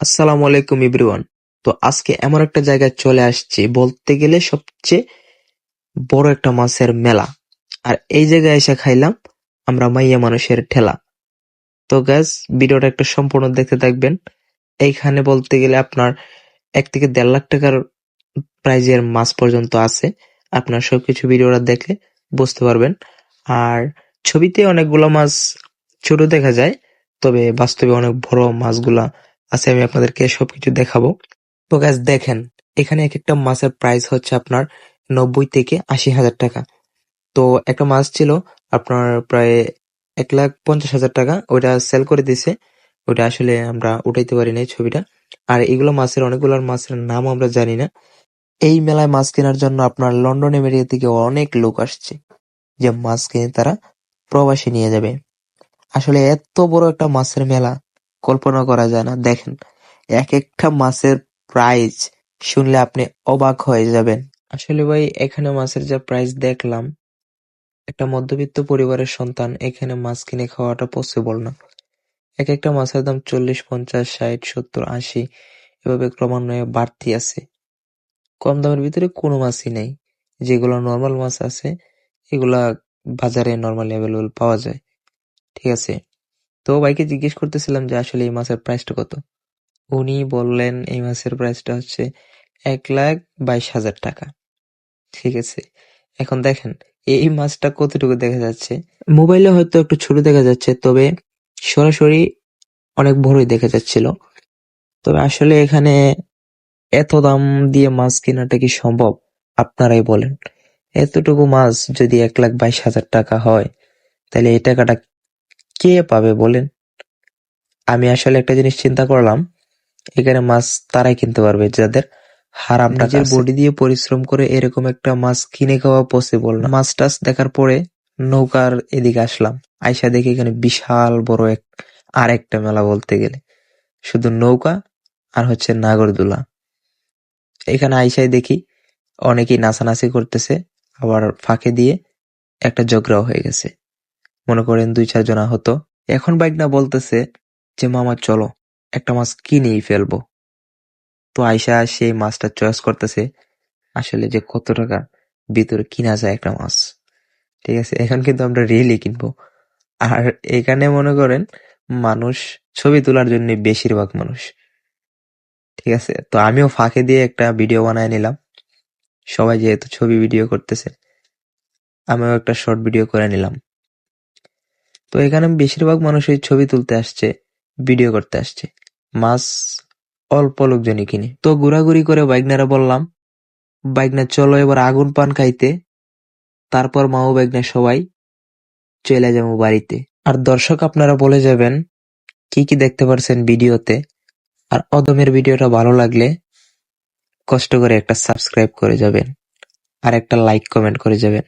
আসসালামু আলাইকুম এভরিওয়ান। তো আজকে এমন একটা জায়গায় চলে আসছি, বলতে গেলে সবচেয়ে বড় একটা মাছের মেলা। আর এই জায়গায় এসে খাইলাম আমরা মাইয়া মানুষের ঠেলা। তো গ্যাস ভিডিওটা একটা সম্পূর্ণ দেখতে থাকবেন। এইখানে বলতে গেলে আপনার এক থেকে দেড় লাখ টাকার প্রাইজের মাছ পর্যন্ত আছে। আপনার সবকিছু ভিডিওটা দেখলে বুঝতে পারবেন। আর ছবিতে অনেকগুলো মাছ ছোট দেখা যায়, তবে বাস্তবে অনেক বড় মাছগুলা আছে, আমি আপনাদেরকে সবকিছু দেখাবো। তো গ্যাস দেখেন, এখানে এক একটা মাছের প্রাইস হচ্ছে আপনার নব্বই থেকে আশি হাজার টাকা। তো একটা মাছ ছিল আপনার প্রায় এক লাখ পঞ্চাশ হাজার টাকা, ওইটা সেল করে দিছে। ওইটা আসলে আমরা উঠাইতে পারি নাই ছবিটা। আর এগুলো মাছের অনেকগুলো মাছের নাম আমরা জানি না। এই মেলায় মাছ কেনার জন্য আপনার লন্ডন আমেরিকা থেকে অনেক লোক আসছে, যে মাছ কিনে তারা প্রবাসী নিয়ে যাবে। আসলে এত বড় একটা মাছের মেলা কল্পনা করা যায় না। দেখেন এক একটা মাছের প্রাইস শুনলে আপনি অবাক হয়ে যাবেন। আসলে ভাই, এখানে মাছের যা প্রাইস দেখলাম, একটা মধ্যবিত্ত পরিবারের সন্তান এখানে মাছ কিনে খাওয়াটা পসিবল না। এক একটা মাছের দাম চল্লিশ, পঞ্চাশ, ষাট, সত্তর, আশি এভাবে ক্রমান্বয়ে বাড়তি আছে। কম দামের ভিতরে কোনো মাছই নেই। যেগুলো নর্মাল মাছ আছে, এগুলা বাজারে নর্মালি অ্যাভেলেবল পাওয়া যায়। ঠিক আছে? তো ভাইকে জিজ্ঞেস করতেছিলাম যে, আসলে এই মাছের প্রাইসটা কত? উনি বললেন, এই মাছের প্রাইসটা হচ্ছে এক লাখ বাইশ হাজার টাকা। ঠিক আছে, এখন দেখেন, এই মাছটা কতটুকু দেখা যাচ্ছে? মোবাইলে হয়তো একটু ছোট দেখা যাচ্ছে, তবে সরাসরি অনেক বড়ই দেখা যাচ্ছিল। তবে আসলে এখানে এত দাম দিয়ে মাছ কেনাটা কি সম্ভব? আপনারাই বলেন। এতটুকু মাছ যদি এক লাখ বাইশ হাজার টাকা হয়, তাহলে এই টাকাটা কে পাবে বলেন? আমি আসলে একটা জিনিস চিন্তা করলাম এখানে মাছ তারাই কিনতে পারবে যাদের হারাম নিজের বডি দিয়ে পরিশ্রম করে এরকম একটা মাছ কিনে খাওয়া পসিবল না। মাছ টাছ দেখার পরে নৌকার এদিকে আসলাম। আইসা দেখি এখানে বিশাল বড় এক আর একটা মেলা বলতে গেলে। শুধু নৌকা আর হচ্ছে নাগরদোলা। এখানে আইসাই দেখি অনেকেই নাচানাচি করতেছে আবার ফাঁকে দিয়ে একটা ঝগড়াও হয়ে গেছে। মনে করেন দুই চারজন আহত। এখন বাইক না বলতেছে যে, মামা, চলো, একটা মাছ কিনেই ফেলব। তো আয়সা সেই মাছটা চয়েস করতেছে, আসলে যে কত টাকা ভিতরে কিনা যায় একটা মাছ। ঠিক আছে, এখন কিন্তু আমরা রিয়েলি কিনবো। আর এখানে মনে করেন মানুষ ছবি তোলার জন্য বেশিরভাগ মানুষ। ঠিক আছে, তো আমিও ফাঁকে দিয়ে একটা ভিডিও বানায় নিলাম। সবাই যেহেতু ছবি ভিডিও করতেছে, আমিও একটা শর্ট ভিডিও করে নিলাম। তো এখানে বেশিরভাগ মানুষ এই ছবি তুলতে আসছে ভিডিও করতে আসছে। মাছ অল্প লোকজনই কিনে। তো ঘোরাঘুরি করে বাইকনারা বললাম, বাইকনা চলো এবার আগুন পান খাইতে। তারপর মা ও বাইকনা সবাই চলে যাব বাড়িতে। আর দর্শক আপনারা বলে যাবেন, কি কি দেখতে পারছেন ভিডিওতে? আর অদমের ভিডিওটা ভালো লাগলে কষ্ট করে একটা সাবস্ক্রাইব করে যাবেন। আর একটা লাইক কমেন্ট করে যাবেন।